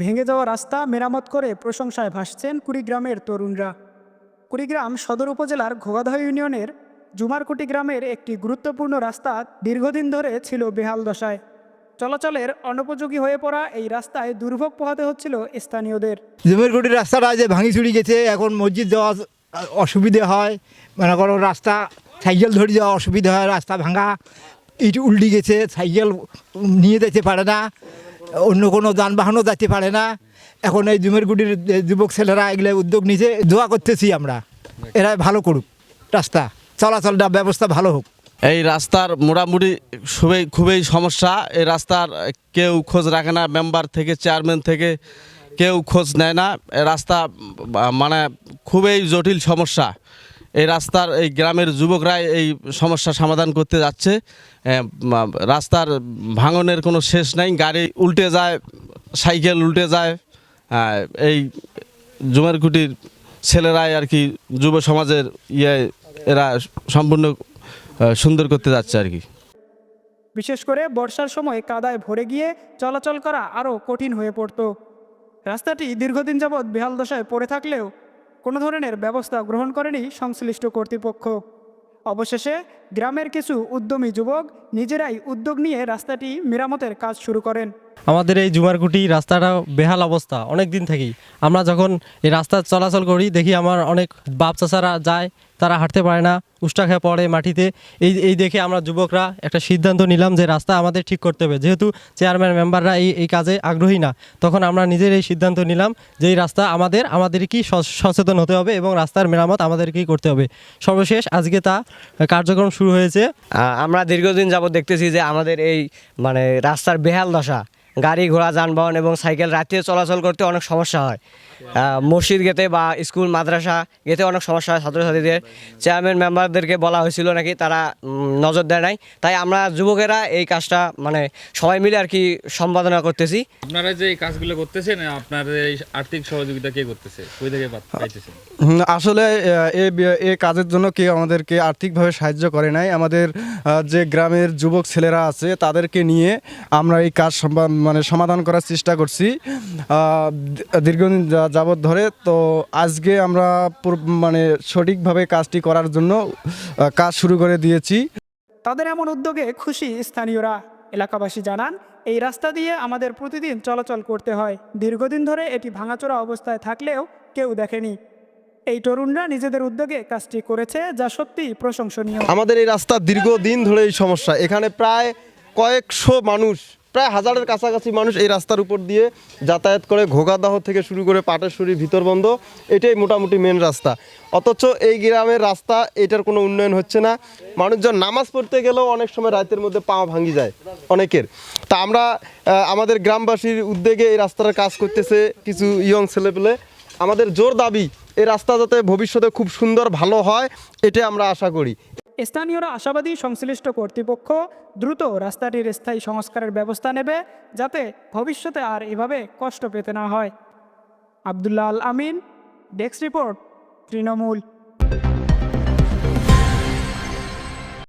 ভেঙে যাওয়া রাস্তা মেরামত করে প্রশংসায় ভাসছেন কুড়িগ্রামের তরুণরা। কুড়িগ্রাম সদর উপজেলার ঘোগাদহ ইউনিয়নের জুমারকুটি গ্রামের একটি গুরুত্বপূর্ণ রাস্তা দীর্ঘদিন ধরে ছিল বেহাল দশায়। চলাচলের অনুপযোগী হয়ে পড়া এই রাস্তায় দুর্ভোগ পোহাতে হচ্ছিল স্থানীয়দের। জমিরগুটির রাস্তাটা যে ভাঙি চুরি গেছে, এখন মসজিদ যাওয়া অসুবিধে হয়, মনে করো রাস্তা, সাইকেল ধরে যাওয়া অসুবিধা হয়, রাস্তা ভাঙা, ইট উল্টি গেছে, সাইকেল নিয়ে যেতে পারে না। অন্য কোনো যানবাহনও যেতে পারে না। এখন এই জুমেরগুটির যে যুবক ছেলেরা এগুলো উদ্যোগ নিয়েছে দোয়া করতেছি আমরা। এরা ভালো করুক, রাস্তা, চলাচলটা ব্যবস্থা ভালো হোক। এই রাস্তার মোটামুটি খুবই খুবই সমস্যা। এই রাস্তার কেউ খোঁজ রাখে না, মেম্বার থেকে, চেয়ারম্যান থেকে কেউ খোঁজ নেয় না। রাস্তা মানে খুবই জটিল সমস্যা। এই রাস্তার, এই গ্রামের যুবকরাই এই সমস্যা সমাধান করতে যাচ্ছে। রাস্তার ভাঙনের কোনো শেষ নাই, গাড়ি উল্টে যায়, সাইকেল উল্টে যায়। এই জুমারকুটির ছেলেরাই আর কি যুব সমাজের ইয়ে এরা সম্পূর্ণ সুন্দর করতে যাচ্ছে আর কি। বিশেষ করে বর্ষার সময় কাদায় ভরে গিয়ে চলাচল করা আরও কঠিন হয়ে পড়ত। রাস্তাটি দীর্ঘদিন যাবৎ বেহাল দশায় পড়ে থাকলেও কোনো ধরনের ব্যবস্থা গ্রহণ করেনি সংশ্লিষ্ট কর্তৃপক্ষ। অবশেষে গ্রামের কিছু উদ্যমী যুবক নিজেরাই উদ্যোগ নিয়ে রাস্তাটি মেরামতের কাজ শুরু করেন। আমাদের এই জুমারকুটি রাস্তাটা বেহাল অবস্থা অনেক দিন থেকেই। আমরা যখন এই রাস্তা চলাচল করি, দেখি আমার অনেক বাপ চাচারা যায়, তারা হাঁটতে পারে না, উষ্টা খেয়ে পড়ে মাটিতে। এই এই দেখে আমরা যুবকরা একটা সিদ্ধান্ত নিলাম যে রাস্তা আমাদের ঠিক করতে হবে। যেহেতু চেয়ারম্যান মেম্বাররা এই এই কাজে আগ্রহী না, তখন আমরা নিজের এই সিদ্ধান্ত নিলাম যে এই রাস্তা আমাদের, আমাদেরকেই সচেতন হতে হবে এবং রাস্তার মেরামত আমাদেরকেই করতে হবে। সর্বশেষ আজকে তা কার্যক্রম শুরু হয়েছে। আমরা দীর্ঘদিন যাবত দেখতেছি যে আমাদের এই মানে রাস্তার বেহাল দশা গাড়ি ঘোড়া যানবাহন এবং সাইকেল রাত্রে চলাচল করতে অনেক সমস্যা হয়। মসজিদ গেতে বা স্কুল মাদ্রাসা গেতে অনেক সমস্যা হয় ছাত্রছাত্রীদের। চেয়ারম্যান মেম্বারদেরকে বলা হয়েছিল নাকি তারা নজর দেয় নাই। তাই আমরা যুবকেরা এই কাজটা মানে সবাই মিলে আর কি সম্পাদনা করতেছি। আপনারা যে এই কাজগুলো করতেছেন আপনার এই আর্থিক সহযোগিতা কে করতেছে? কই থেকে পাইতেছেন? আসলে এই এই কাজের জন্য কেউ আমাদেরকে আর্থিকভাবে সাহায্য করে নাই। আমাদের যে গ্রামের যুবক ছেলেরা আছে তাদেরকে নিয়ে আমরা এই কাজ সম্পা- মানে সমাধান করার চেষ্টা করছি। দীর্ঘদিন যাবৎ ধরে তো আজকে আমরা মানে সঠিকভাবে কাজটি করার জন্য কাজ শুরু করে দিয়েছি। তাদের এমন উদ্যোগে খুশি স্থানীয়রা। এলাকাবাসী জানান এই রাস্তা দিয়ে আমাদের প্রতিদিন চলাচল করতে হয়। দীর্ঘদিন ধরে এটি ভাঙাচোরা অবস্থায় থাকলেও কেউ দেখেনি। এই তরুণরা নিজেদের উদ্যোগে কাজটি করেছে যা সত্যি প্রশংসনীয়। আমাদের এই রাস্তা দীর্ঘদিন ধরে এই সমস্যা। এখানে প্রায় কয়েকশো মানুষ প্রায় হাজারের কাছাকাছি মানুষ এই রাস্তার উপর দিয়ে যাতায়াত করে ঘোগাদাহ থেকে শুরু করে পাটেশ্বরী ভিতরবন্ধ এটাই মোটামুটি মেন রাস্তা। অথচ এই গ্রামের রাস্তা, এটার কোনো উন্নয়ন হচ্ছে না। মানুষজন নামাজ পড়তে গেলেও অনেক সময় রাতের মধ্যে পা ভাঙি যায় অনেকের। তা আমরা আমাদের গ্রামবাসীর উদ্যোগে এই রাস্তার কাজ করতেছে কিছু ইয়ং ছেলেপেলে। আমাদের জোর দাবি, এই রাস্তা যাতে ভবিষ্যতে খুব সুন্দর, ভালো হয় এটা আমরা আশা করি। স্থানীয়রা আশাবাদী সংশ্লিষ্ট কর্তৃপক্ষ দ্রুত রাস্তাটির স্থায়ী সংস্কারের ব্যবস্থা নেবে যাতে ভবিষ্যতে আর এভাবে কষ্ট পেতে না হয়। Abdullah Al Amin, desk report, Trinamool.